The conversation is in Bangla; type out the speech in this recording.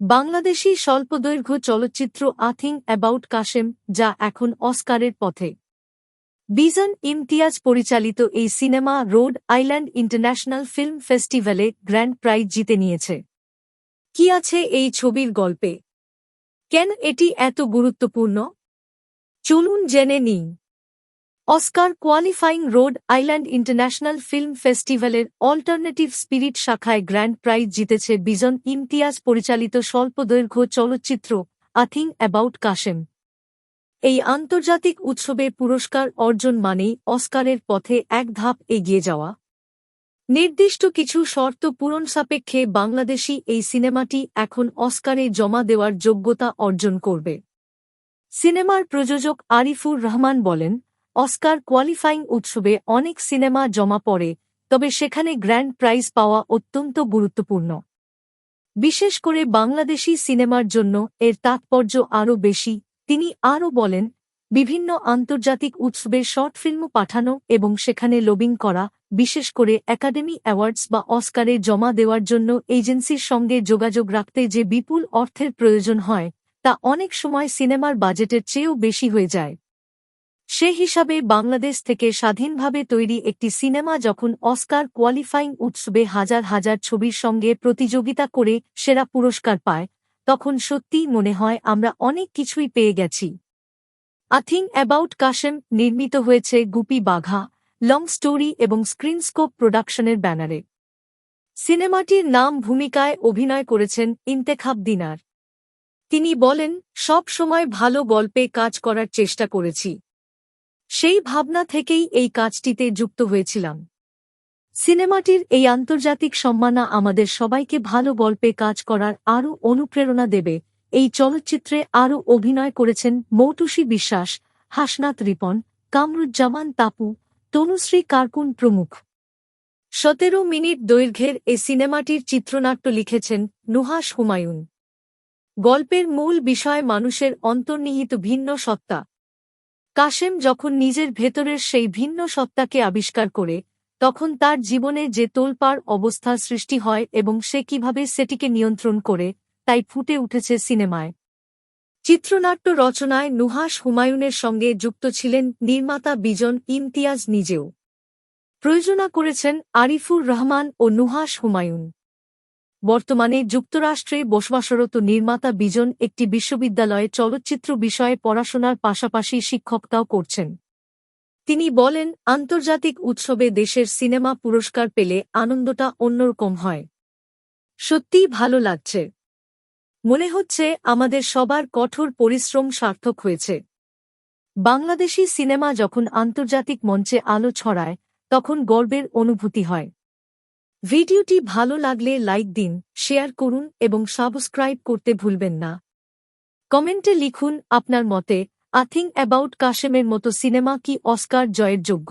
বাংলাদেশি স্বল্পদৈর্ঘ্য চলচ্চিত্র আথিং অ্যাবাউট কাশেম যা এখন অস্কারের পথে। বিজন ইমতিয়াজ পরিচালিত এই cinema Rhode Island international film ফেস্টিভ্যালে গ্র্যান্ড প্রাইজ জিতে নিয়েছে। কি আছে এই ছবির গল্পে? কেন এটি এত গুরুত্বপূর্ণ? চলুন জেনে নিই। Oscar qualifying Rhode Island international film ফেস্টিভ্যালের alternative spirit শাখায় গ্র্যান্ড প্রাইজ জিতেছে বিজন ইমতিয়াজ পরিচালিত স্বল্পদৈর্ঘ্য চলচ্চিত্র আথিং অ্যাবাউট কাশেম। এই আন্তর্জাতিক উৎসবে পুরস্কার অর্জন মানেই অস্কারের পথে এক ধাপ এগিয়ে যাওয়া। নির্দিষ্ট কিছু শর্ত পূরণ সাপেক্ষে বাংলাদেশি এই সিনেমাটি এখন অস্কারে জমা দেওয়ার যোগ্যতা অর্জন করবে। সিনেমার প্রযোজক আরিফুর রহমান বলেন অস্কার কোয়ালিফাইং উৎসবে অনেক সিনেমা জমা পড়ে, তবে সেখানে গ্র্যান্ড প্রাইজ পাওয়া অত্যন্ত গুরুত্বপূর্ণ। বিশেষ করে বাংলাদেশি সিনেমার জন্য এর তাৎপর্য আরও বেশি, তিনি আরও বলেন, বিভিন্ন আন্তর্জাতিক উৎসবে শর্ট ফিল্ম পাঠানো এবং সেখানে লবিং করা, বিশেষ করে একাডেমি অ্যাওয়ার্ডস বা অস্কারে জমা দেওয়ার জন্য এজেন্সির সঙ্গে যোগাযোগ রাখতে যে বিপুল অর্থের প্রয়োজন হয়, তা অনেক সময় সিনেমার বাজেটের চেয়েও বেশি হয়ে যায়। সে হিসাবে বাংলাদেশ থেকে স্বাধীনভাবে তৈরি একটি সিনেমা যখন অস্কার কোয়ালিফাইং উৎসবে হাজার হাজার ছবির সঙ্গে প্রতিযোগিতা করে সেরা পুরস্কার পায়, তখন সত্যিই মনে হয় আমরা অনেক কিছুই পেয়ে গেছি। আথিং অ্যাবাউট কাশেম নির্মিত হয়েছে গুপি বাঘা, লং স্টোরি এবং স্ক্রিনস্কোপ প্রোডাকশনের ব্যানারে। সিনেমাটির নাম ভূমিকায় অভিনয় করেছেন ইন্তেখাব দিনার। তিনি বলেন, সব সময় ভালো গল্পে কাজ করার চেষ্টা করেছি। সেই ভাবনা থেকেই এই কাজটিতে যুক্ত হয়েছিলাম। সিনেমাটির এই আন্তর্জাতিক সম্মানা আমাদের সবাইকে ভালো গল্পে কাজ করার আরও অনুপ্রেরণা দেবে। এই চলচ্চিত্রে আরও অভিনয় করেছেন মৌটুসী বিশ্বাস, হাসনাত রিপন, কামরুজ্জামান তাপু, তনুশ্রী কার্কুন প্রমুখ। সতেরো মিনিট দৈর্ঘ্যের এ সিনেমাটির চিত্রনাট্য লিখেছেন নুহাস হুমায়ুন। গল্পের মূল বিষয় মানুষের অন্তর্নিহিত ভিন্ন সত্তা। কাশেম যখন নিজের ভেতরের সেই ভিন্ন সত্তাকে আবিষ্কার করে, তখন তার জীবনে যে তোলপাড় অবস্থার সৃষ্টি হয় এবং সে কীভাবে সেটিকে নিয়ন্ত্রণ করে, তাই ফুটে উঠেছে সিনেমায়। চিত্রনাট্য রচনায় নুহাস হুমায়ুনের সঙ্গে যুক্ত ছিলেন নির্মাতা বিজন ইমতিয়াজ নিজেও। প্রয়োজনা করেছেন আরিফুর রহমান ও নুহাস হুমায়ুন। বর্তমানে যুক্তরাষ্ট্রে বসবাসরত নির্মাতা বিজন একটি বিশ্ববিদ্যালয়ে চলচ্চিত্র বিষয়ে পড়াশোনার পাশাপাশি শিক্ষকতাও করছেন। তিনি বলেন, আন্তর্জাতিক উৎসবে দেশের সিনেমা পুরস্কার পেলে আনন্দটা অন্যরকম হয়। সত্যিই ভালো লাগছে। মনে হচ্ছে আমাদের সবার কঠোর পরিশ্রম সার্থক হয়েছে। বাংলাদেশি সিনেমা যখন আন্তর্জাতিক মঞ্চে আলো ছড়ায়, তখন গর্বের অনুভূতি হয়। ভিডিওটি ভালো লাগলে লাইক দিন, শেয়ার করুন এবং সাবস্ক্রাইব করতে ভুলবেন না। কমেন্টে লিখুন, আপনার মতে আথিং অ্যাবাউট কাশেমের মতো সিনেমা কি অস্কার জয়ের যোগ্য?